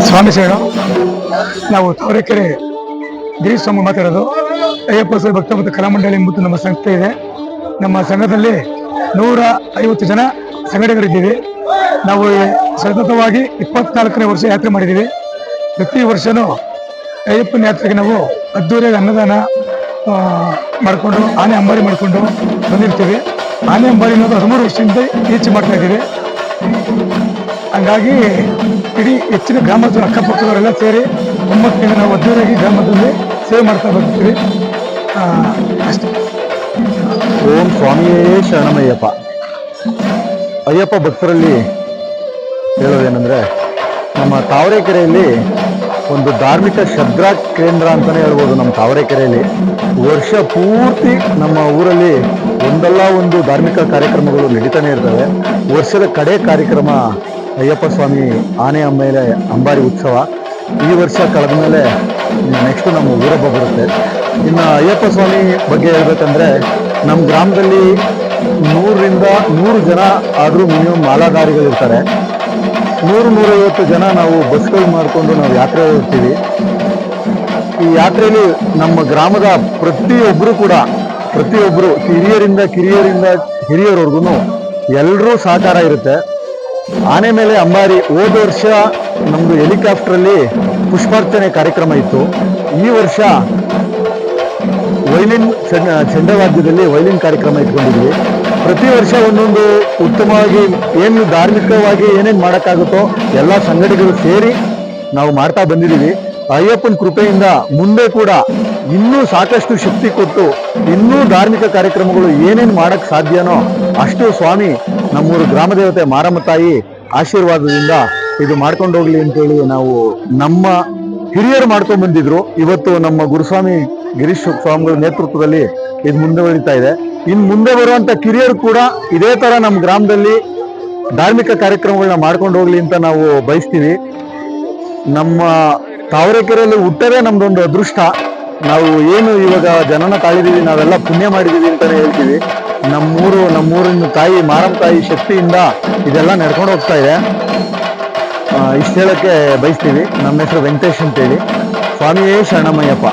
啥没事儿了？ನಾವು ತಾವರೆಕೆರೆ ಗಿರೀಶ್ ಸ್ವಾಮಿ ಮಾತಾಡೋದು. ಅಯ್ಯಪ್ಪ ಸ್ವಾಮಿ ಭಕ್ತ ಮತ್ತು ಕಲಾಮಂಡಳಿ ಎಂಬುದು ನಮ್ಮ ಸಂಸ್ಥೆ ಇದೆ. ನಮ್ಮ ಸಂಘದಲ್ಲಿ ನೂರ ಐವತ್ತು ಜನ ಸಂಘಟಕರಿದ್ದೀವಿ. ನಾವು ಸತತವಾಗಿ ಇಪ್ಪತ್ನಾಲ್ಕನೇ ವರ್ಷ ಯಾತ್ರೆ ಮಾಡಿದ್ದೀವಿ. ಪ್ರತಿ ವರ್ಷನೂ ಅಯ್ಯಪ್ಪನ ಯಾತ್ರೆಗೆ ನಾವು ಅದ್ದೂರಿಯಾಗಿ ಅನ್ನದಾನ ಮಾಡಿಕೊಂಡು, ಆನೆ ಅಂಬಾರಿ ಮಾಡಿಕೊಂಡು ಬಂದಿರ್ತೀವಿ. ಆನೆ ಅಂಬಾರಿ ಅನ್ನೋದು ಹದಿಮೂರು ವರ್ಷದಿಂದ ಈಚೆ ಮಾಡ್ತಾ ಇದ್ದೀವಿ. ಹಂಗಾಗಿ ಇಡೀ ಹೆಚ್ಚಿನ ಗ್ರಾಮಸ್ಥರು, ಅಕ್ಕಪಕ್ಕದವರೆಲ್ಲ ಸೇರಿ ಒಮ್ಮಕ್ಕಿಂದ ನಾವು ಅದ್ದೂರಿಯಾಗಿ ಗ್ರಾಮದಲ್ಲಿ ಸೇವೆ ಮಾಡ್ತಾ ಬರ್ತೀವಿ ಅಷ್ಟೇ. ಓಂ ಸ್ವಾಮಿಯೇ ಶರಣಮಯ್ಯಪ್ಪ. ಅಯ್ಯಪ್ಪ ಭಕ್ತರಲ್ಲಿ ಹೇಳೋದೇನೆಂದರೆ, ನಮ್ಮ ತಾವರೆಕೆರೆಯಲ್ಲಿ ಒಂದು ಧಾರ್ಮಿಕ ಶ್ರದ್ಧಾ ಕೇಂದ್ರ ಅಂತಲೇ ಹೇಳ್ಬೋದು ನಮ್ಮ ತಾವರೆಕೆರೆಯಲ್ಲಿ. ವರ್ಷ ಪೂರ್ತಿ ನಮ್ಮ ಊರಲ್ಲಿ ಒಂದಲ್ಲ ಒಂದು ಧಾರ್ಮಿಕ ಕಾರ್ಯಕ್ರಮಗಳು ನಡೀತಾನೆ ಇರ್ತವೆ. ವರ್ಷದ ಕಡೆ ಕಾರ್ಯಕ್ರಮ ಅಯ್ಯಪ್ಪ ಸ್ವಾಮಿ ಆನೆ ಮೇಲೆ ಅಂಬಾರಿ ಉತ್ಸವ ಈ ವರ್ಷ ಕಳೆದ ಮೇಲೆ ನೆಕ್ಸ್ಟ್ ನಮ್ಮ ಊರಬ್ಬ ಬರುತ್ತೆ. ಇನ್ನು ಅಯ್ಯಪ್ಪ ಸ್ವಾಮಿ ಬಗ್ಗೆ ಹೇಳ್ಬೇಕಂದ್ರೆ ನಮ್ಮ ಗ್ರಾಮದಲ್ಲಿ ನೂರರಿಂದ ನೂರು ಜನ ಆದರೂ ಮಿನಿಮಮ್ ಮಾಲಾಧಾರಿಗಳಿರ್ತಾರೆ. ನೂರು, ನೂರೈವತ್ತು ಜನ ನಾವು ಬಸ್ಗಳು ಮಾಡಿಕೊಂಡು ನಾವು ಯಾತ್ರೆ ಹೋಗ್ತೀವಿ. ಈ ಯಾತ್ರೆಯಲ್ಲಿ ನಮ್ಮ ಗ್ರಾಮದ ಪ್ರತಿಯೊಬ್ಬರು ಕೂಡ ಪ್ರತಿಯೊಬ್ಬರು ಹಿರಿಯರಿಂದ, ಕಿರಿಯರಿಂದ ಹಿರಿಯರವರೆಗೂ ಎಲ್ಲರೂ ಸಹಕಾರ ಇರುತ್ತೆ. ಆನೆ ಮೇಲೆ ಅಂಬಾರಿ. ಹೋದ ವರ್ಷ ನಮ್ಮದು ಹೆಲಿಕಾಪ್ಟ್ರಲ್ಲಿ ಪುಷ್ಪಾರ್ಚನೆ ಕಾರ್ಯಕ್ರಮ ಇತ್ತು. ಈ ವರ್ಷ ವೈಲಿನ್ ಚಂಡವಾದ್ಯದಲ್ಲಿ ವೈಲಿನ್ ಕಾರ್ಯಕ್ರಮ ಇಟ್ಕೊಂಡಿದ್ವಿ. ಪ್ರತಿ ವರ್ಷ ಒಂದೊಂದು ಉತ್ತಮವಾಗಿ ಏನು ಧಾರ್ಮಿಕವಾಗಿ ಏನೇನು ಮಾಡೋಕ್ಕಾಗುತ್ತೋ ಎಲ್ಲ ಸಂಘಟನೆಗಳು ಸೇರಿ ನಾವು ಮಾಡ್ತಾ ಬಂದಿದ್ದೀವಿ. ಅಯ್ಯಪ್ಪನ ಕೃಪೆಯಿಂದ ಮುಂದೆ ಕೂಡ ಇನ್ನೂ ಸಾಕಷ್ಟು ಶಕ್ತಿ ಕೊಟ್ಟು ಇನ್ನೂ ಧಾರ್ಮಿಕ ಕಾರ್ಯಕ್ರಮಗಳು ಏನೇನು ಮಾಡೋಕ್ಕೆ ಸಾಧ್ಯನೋ ಅಷ್ಟು ಸ್ವಾಮಿ ನಮ್ಮೂರು ಗ್ರಾಮ ದೇವತೆ ಮಾರಮ್ಮ ತಾಯಿ ಆಶೀರ್ವಾದದಿಂದ ಇದು ಮಾಡ್ಕೊಂಡು ಹೋಗ್ಲಿ ಅಂತೇಳಿ ನಾವು ನಮ್ಮ ಹಿರಿಯರು ಮಾಡ್ಕೊಂಡು ಬಂದಿದ್ರು. ಇವತ್ತು ನಮ್ಮ ಗುರುಸ್ವಾಮಿ ಗಿರೀಶ್ ಸ್ವಾಮಿಗಳ ನೇತೃತ್ವದಲ್ಲಿ ಇದು ಮುಂದುವರಿತಾ ಇದೆ. ಇನ್ ಮುಂದೆ ಬರುವಂತ ಕಿರಿಯರು ಕೂಡ ಇದೇ ತರ ನಮ್ಮ ಗ್ರಾಮದಲ್ಲಿ ಧಾರ್ಮಿಕ ಕಾರ್ಯಕ್ರಮಗಳನ್ನ ಮಾಡ್ಕೊಂಡು ಹೋಗ್ಲಿ ಅಂತ ನಾವು ಬಯಸ್ತೀವಿ. ನಮ್ಮ ತಾವರೆಕೆರೆಯಲ್ಲಿ ಹುಟ್ಟದೇ ನಮ್ದೊಂದು ಅದೃಷ್ಟ. ನಾವು ಏನು ಇವಾಗ ಜನನ ತಾಳಿದೀವಿ, ನಾವೆಲ್ಲ ಪುಣ್ಯ ಮಾಡಿದೀವಿ ಅಂತಾನೆ ಹೇಳ್ತೀವಿ. ನಮ್ಮೂರು, ನಮ್ಮೂರಿನ ತಾಯಿ, ಮಾರಮ್ಮ ತಾಯಿ ಶಕ್ತಿಯಿಂದ ಇದೆಲ್ಲ ನಡ್ಕೊಂಡು ಹೋಗ್ತಾ ಇದೆ. ಇಷ್ಟು ಹೇಳೋಕ್ಕೆ ಬಯಸ್ತೀವಿ. ನಮ್ಮ ಹೆಸರು ವೆಂಕಟೇಶ್ ಅಂತೇಳಿ. ಸ್ವಾಮಿಯೇ ಶರಣಮಯ್ಯಪ್ಪ.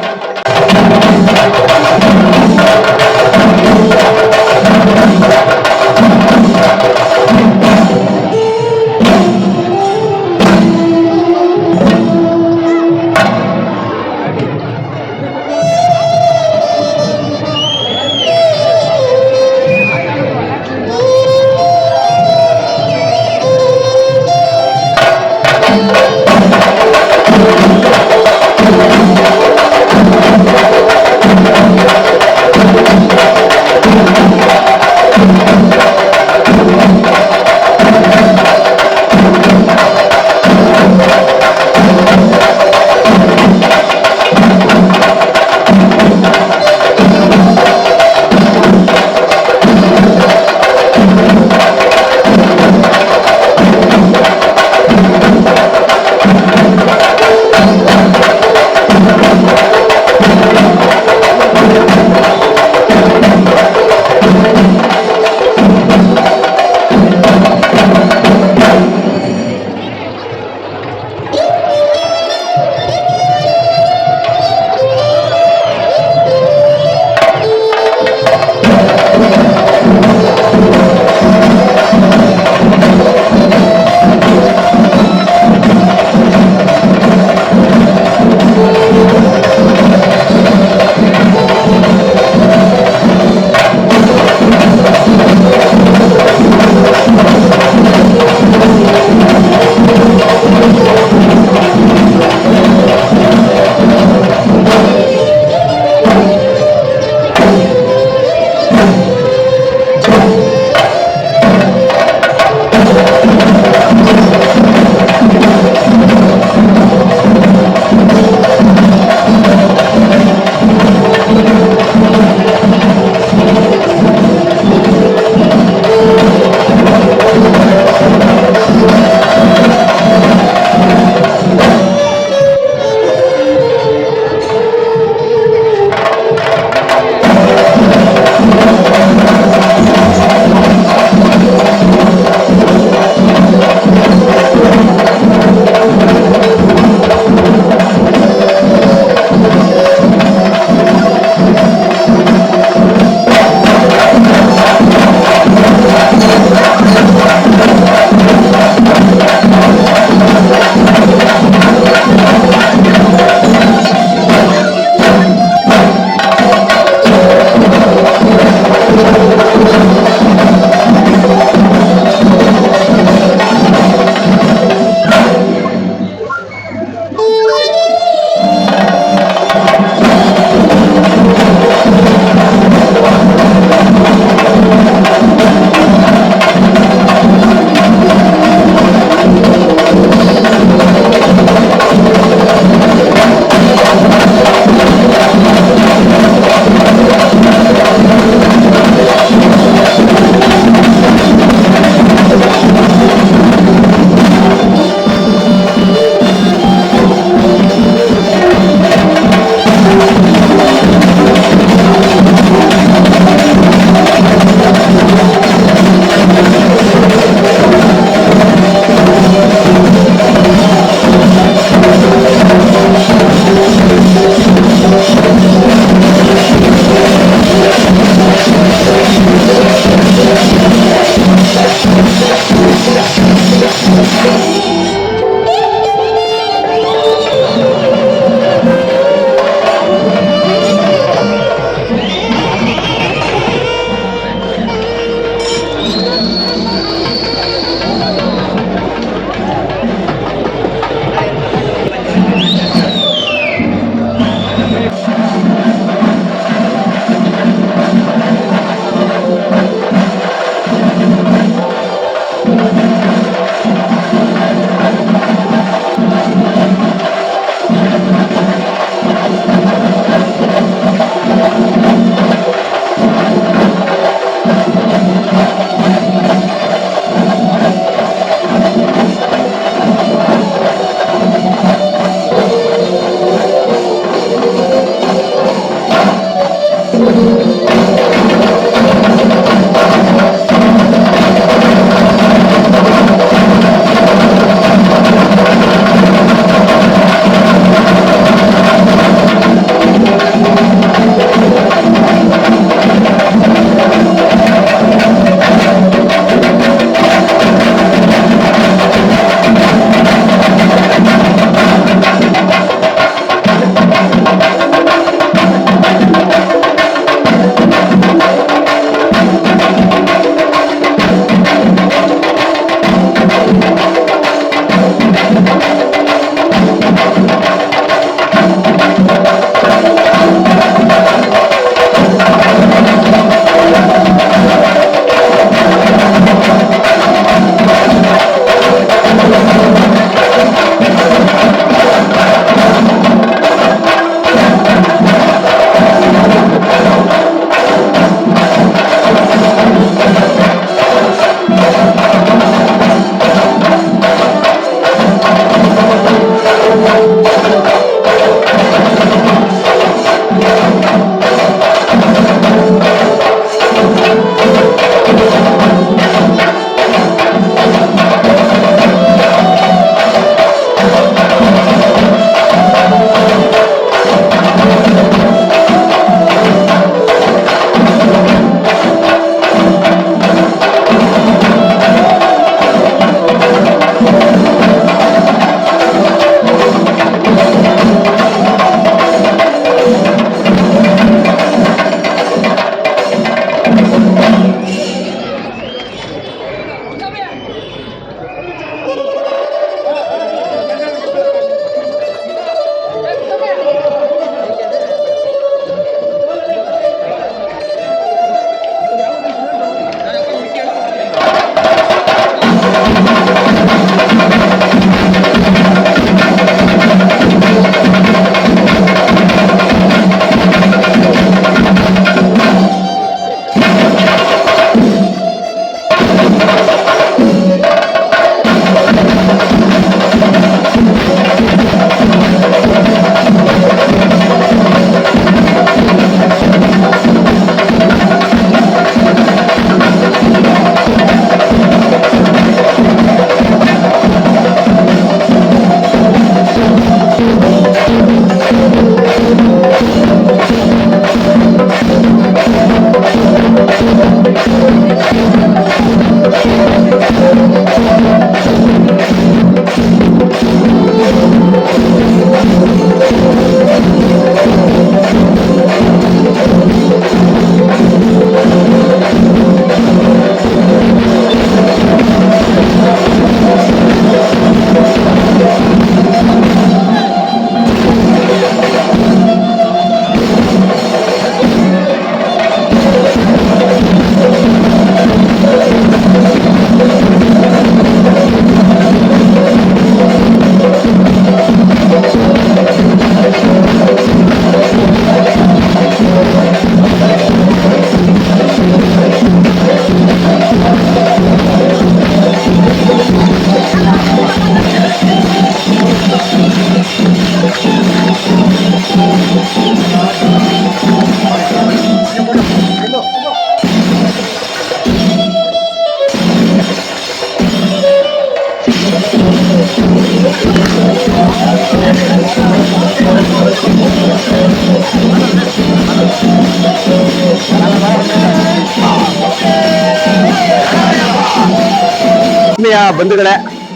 ಬಂಧುಗಳೇ,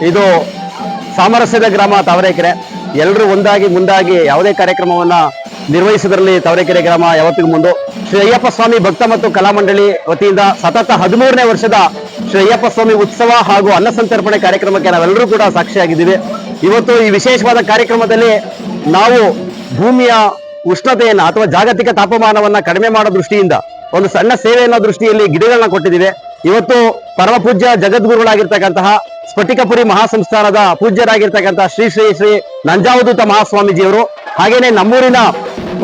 ಇದು ಸಾಮರಸ್ಯದ ಗ್ರಾಮ ತಾವರೆಕೆರೆ. ಎಲ್ಲರೂ ಒಂದಾಗಿ ಮುಂದಾಗಿ ಯಾವುದೇ ಕಾರ್ಯಕ್ರಮವನ್ನ ನಿರ್ವಹಿಸುವುದರಲ್ಲಿ ತಾವರೆಕೆರೆ ಗ್ರಾಮ ಯಾವತ್ತಿಗೂ ಮುಂದೆ. ಶ್ರೀ ಅಯ್ಯಪ್ಪ ಸ್ವಾಮಿ ಭಕ್ತ ಮತ್ತು ಕಲಾಮಂಡಳಿ ವತಿಯಿಂದ ಸತತ ಹದಿಮೂರನೇ ವರ್ಷದ ಶ್ರೀ ಅಯ್ಯಪ್ಪ ಸ್ವಾಮಿ ಉತ್ಸವ ಹಾಗೂ ಅನ್ನ ಸಂತರ್ಪಣೆ ಕಾರ್ಯಕ್ರಮಕ್ಕೆ ನಾವೆಲ್ಲರೂ ಕೂಡ ಸಾಕ್ಷಿಯಾಗಿದ್ದೀವಿ. ಇವತ್ತು ಈ ವಿಶೇಷವಾದ ಕಾರ್ಯಕ್ರಮದಲ್ಲಿ ನಾವು ಭೂಮಿಯ ಉಷ್ಣತೆಯನ್ನ ಅಥವಾ ಜಾಗತಿಕ ತಾಪಮಾನವನ್ನ ಕಡಿಮೆ ಮಾಡೋ ದೃಷ್ಟಿಯಿಂದ ಒಂದು ಸಣ್ಣ ಸೇವೆಯನ್ನ ದೃಷ್ಟಿಯಲ್ಲಿ ಗಿಡಗಳನ್ನ ಕೊಟ್ಟಿದ್ದೀವಿ. ಇವತ್ತು ಪರಮಪೂಜ್ಯ ಜಗದ್ಗುರುಗಳಾಗಿರ್ತಕ್ಕಂತಹ ಸ್ಫಟಿಕಪುರಿ ಮಹಾಸಂಸ್ಥಾನದ ಪೂಜ್ಯರಾಗಿರ್ತಕ್ಕಂತಹ ಶ್ರೀ ಶ್ರೀ ಶ್ರೀ ನಂಜಾವದೂತ ಮಹಾಸ್ವಾಮೀಜಿಯವರು ಹಾಗೇನೆ ನಮ್ಮೂರಿನ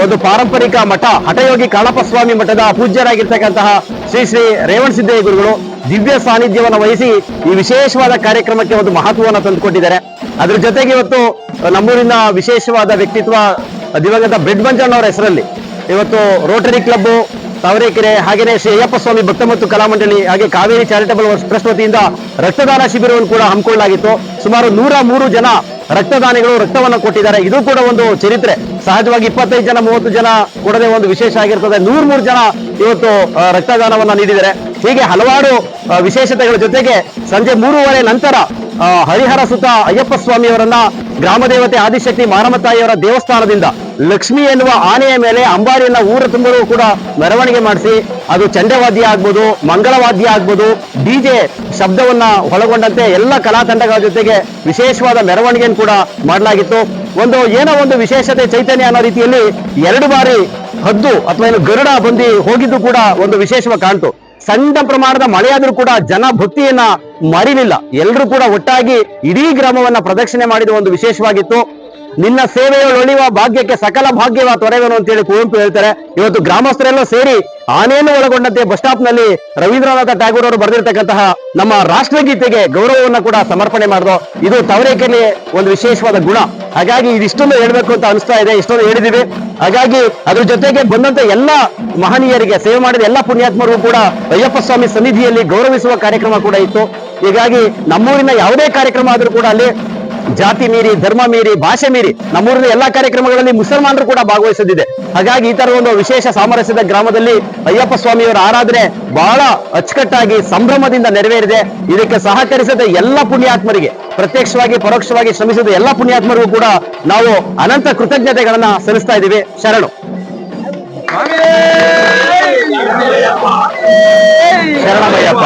ಒಂದು ಪಾರಂಪರಿಕ ಮಠ ಹಠಯೋಗಿ ಕಾಳಪ್ಪ ಸ್ವಾಮಿ ಮಠದ ಪೂಜ್ಯರಾಗಿರ್ತಕ್ಕಂತಹ ಶ್ರೀ ಶ್ರೀ ರೇವಣ ಸಿದ್ದೇಯ ಗುರುಗಳು ದಿವ್ಯ ಸಾನ್ನಿಧ್ಯವನ್ನು ವಹಿಸಿ ಈ ವಿಶೇಷವಾದ ಕಾರ್ಯಕ್ರಮಕ್ಕೆ ಒಂದು ಮಹತ್ವವನ್ನು ತಂದುಕೊಟ್ಟಿದ್ದಾರೆ. ಅದ್ರ ಜೊತೆಗೆ ಇವತ್ತು ನಮ್ಮೂರಿನ ವಿಶೇಷವಾದ ವ್ಯಕ್ತಿತ್ವ ದಿವಂಗತ ಬ್ರೆಡ್ ಅವರ ಹೆಸರಲ್ಲಿ ಇವತ್ತು ರೋಟರಿ ಕ್ಲಬ್ ತಾವರೆಕೆರೆ ಹಾಗೆಯೇ ಶ್ರೀ ಅಯ್ಯಪ್ಪ ಸ್ವಾಮಿ ಭಕ್ತ ಮತ್ತು ಕಲಾ ಮಂಡಳಿ, ಹಾಗೆ ಕಾವೇರಿ ಚಾರಿಟಬಲ್ ಟ್ರಸ್ಟ್ ವತಿಯಿಂದ ರಕ್ತದಾನ ಶಿಬಿರವನ್ನು ಕೂಡ ಹಮ್ಮಿಕೊಳ್ಳಲಾಗಿತ್ತು. ಸುಮಾರು ನೂರ ಮೂರು ಜನ ರಕ್ತದಾನಿಗಳು ರಕ್ತವನ್ನು ಕೊಟ್ಟಿದ್ದಾರೆ. ಇದು ಕೂಡ ಒಂದು ಚರಿತ್ರೆ. ಸಹಜವಾಗಿ ಇಪ್ಪತ್ತೈದು ಜನ, ಮೂವತ್ತು ಜನ ಕೊಡದೆ ಒಂದು ವಿಶೇಷ ಆಗಿರ್ತದೆ. ನೂರ್ ಮೂರು ಜನ ಇವತ್ತು ರಕ್ತದಾನವನ್ನ ನೀಡಿದ್ದಾರೆ. ಹೀಗೆ ಹಲವಾರು ವಿಶೇಷತೆಗಳ ಜೊತೆಗೆ ಸಂಜೆ ಮೂರುವರೆ ನಂತರ ಹರಿಹರ ಸುತ್ತ ಅಯ್ಯಪ್ಪ ಸ್ವಾಮಿಯವರನ್ನ ಗ್ರಾಮ ದೇವತೆ ಆದಿಶಕ್ತಿ ಮಾರಮತಾಯಿಯವರ ದೇವಸ್ಥಾನದಿಂದ ಲಕ್ಷ್ಮಿ ಎನ್ನುವ ಆನೆಯ ಮೇಲೆ ಅಂಬಾರಿಯನ್ನ ಊರ ತುಂಬಲು ಕೂಡ ಮೆರವಣಿಗೆ ಮಾಡಿಸಿ, ಅದು ಚಂಡವಾದ್ಯ ಆಗ್ಬೋದು ಮಂಗಳವಾದ್ಯ ಆಗ್ಬೋದು ಡಿಜೆ ಶಬ್ದವನ್ನ ಒಳಗೊಂಡಂತೆ ಎಲ್ಲ ಕಲಾ ತಂಡಗಳ ಜೊತೆಗೆ ವಿಶೇಷವಾದ ಮೆರವಣಿಗೆಯನ್ನು ಕೂಡ ಮಾಡಲಾಗಿತ್ತು. ಒಂದು ಏನೋ ಒಂದು ವಿಶೇಷತೆ ಚೈತನ್ಯ ಅನ್ನೋ ರೀತಿಯಲ್ಲಿ ಎರಡು ಬಾರಿ ಹದ್ದು ಅಥವಾ ಏನು ಗರುಡ ಬಂದು ಹೋಗಿದ್ದು ಕೂಡ ಒಂದು ವಿಶೇಷವಾಗಿ ಕಾಣ್ತು. ಸಣ್ಣ ಪ್ರಮಾಣದ ಮಳೆಯಾದ್ರೂ ಕೂಡ ಜನ ಭಕ್ತಿಯನ್ನ ಮರಿಲಿಲ್ಲ. ಎಲ್ಲರೂ ಕೂಡ ಒಟ್ಟಾಗಿ ಇಡೀ ಗ್ರಾಮವನ್ನ ಪ್ರದಕ್ಷಿಣೆ ಮಾಡಿದ ಒಂದು ವಿಶೇಷವಾಗಿತ್ತು. ನಿನ್ನ ಸೇವೆಯಲ್ಲಿ ಒಳಿಯುವ ಭಾಗ್ಯಕ್ಕೆ ಸಕಲ ಭಾಗ್ಯವ ತೊರೆವನು ಅಂತೇಳಿ ಕುವೆಂಪು ಹೇಳ್ತಾರೆ. ಇವತ್ತು ಗ್ರಾಮಸ್ಥರೆಲ್ಲ ಸೇರಿ ಆನೆಯನ್ನು ಒಳಗೊಂಡಂತೆ ಬಸ್ ಸ್ಟಾಪ್ನಲ್ಲಿ ರವೀಂದ್ರನಾಥ ಟ್ಯಾಗೂರ್ ಅವರು ಬರೆದಿರ್ತಕ್ಕಂತಹ ನಮ್ಮ ರಾಷ್ಟ್ರಗೀತೆಗೆ ಗೌರವವನ್ನು ಕೂಡ ಸಮರ್ಪಣೆ ಮಾಡಿದ್ರು ಇದು ತವರೇಕೆಯಲ್ಲಿ ಒಂದು ವಿಶೇಷವಾದ ಗುಣ. ಹಾಗಾಗಿ ಇದಿಷ್ಟೊಂದು ಹೇಳ್ಬೇಕು ಅಂತ ಅನಿಸ್ತಾ ಇದೆ, ಇಷ್ಟೊಂದು ಹೇಳಿದೀವಿ. ಹಾಗಾಗಿ ಅದ್ರ ಜೊತೆಗೆ ಬಂದಂತ ಎಲ್ಲ ಮಹನೀಯರಿಗೆ ಸೇವೆ ಮಾಡಿದ ಎಲ್ಲ ಪುಣ್ಯಾತ್ಮರಿಗೂ ಕೂಡ ಅಯ್ಯಪ್ಪ ಸ್ವಾಮಿ ಸನ್ನಿಧಿಯಲ್ಲಿ ಗೌರವಿಸುವ ಕಾರ್ಯಕ್ರಮ ಕೂಡ ಇತ್ತು. ಹೀಗಾಗಿ ನಮ್ಮೂರಿನ ಯಾವುದೇ ಕಾರ್ಯಕ್ರಮ ಆದರೂ ಕೂಡ ಅಲ್ಲಿ ಜಾತಿ ಮೀರಿ, ಧರ್ಮ ಮೀರಿ, ಭಾಷೆ ಮೀರಿ ನಮ್ಮೂರಿನ ಎಲ್ಲಾ ಕಾರ್ಯಕ್ರಮಗಳಲ್ಲಿ ಮುಸಲ್ಮಾನರು ಕೂಡ ಭಾಗವಹಿಸುತ್ತಿದೆ ಹಾಗಾಗಿ ಈ ತರ ಒಂದು ವಿಶೇಷ ಸಾಮರಸ್ಯದ ಗ್ರಾಮದಲ್ಲಿ ಅಯ್ಯಪ್ಪ ಸ್ವಾಮಿಯವರ ಆರಾಧನೆ ಬಹಳ ಅಚ್ಚುಕಟ್ಟಾಗಿ ಸಂಭ್ರಮದಿಂದ ನೆರವೇರಿದೆ. ಇದಕ್ಕೆ ಸಹಕರಿಸಿದ ಎಲ್ಲ ಪುಣ್ಯಾತ್ಮರಿಗೆ, ಪ್ರತ್ಯಕ್ಷವಾಗಿ, ಪರೋಕ್ಷವಾಗಿ ಶ್ರಮಿಸಿದ ಎಲ್ಲ ಪುಣ್ಯಾತ್ಮರಿಗೂ ಕೂಡ ನಾವು ಅನಂತ ಕೃತಜ್ಞತೆಗಳನ್ನ ಸಲ್ಲಿಸ್ತಾ ಇದ್ದೀವಿ. ಶರಣು. ಶರಣಮಯ್ಯಪ್ಪ.